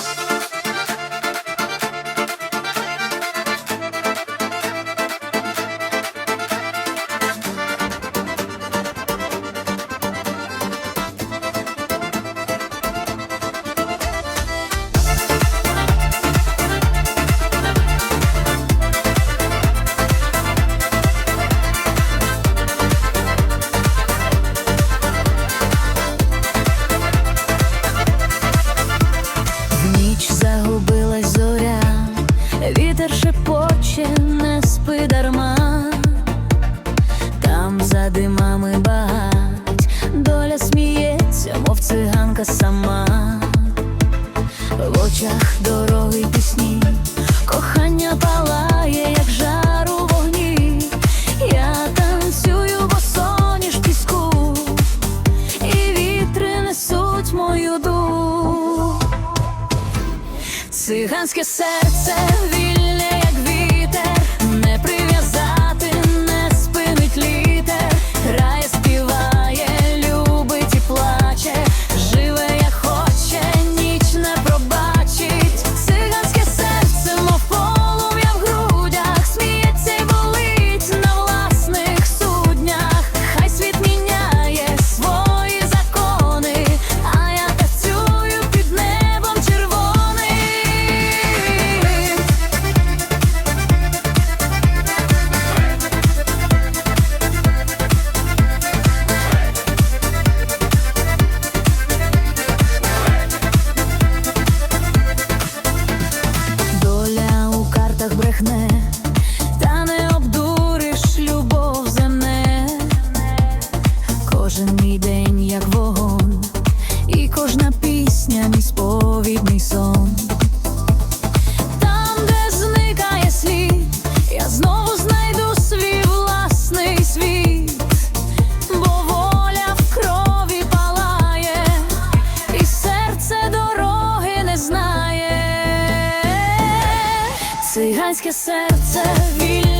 В за димами багать, доля сміється, мов циганка сама, в очах дороги пісні, кохання палає, як жар у вогні. Я танцюю босоніж піску, і вітри несуть мою дух. Циганське серце кожна пісня мій сповідний сон. Там, де зникає слід, я знову знайду свій власний світ, бо воля в крові палає, і серце дороги не знає. Циганське серце вільне.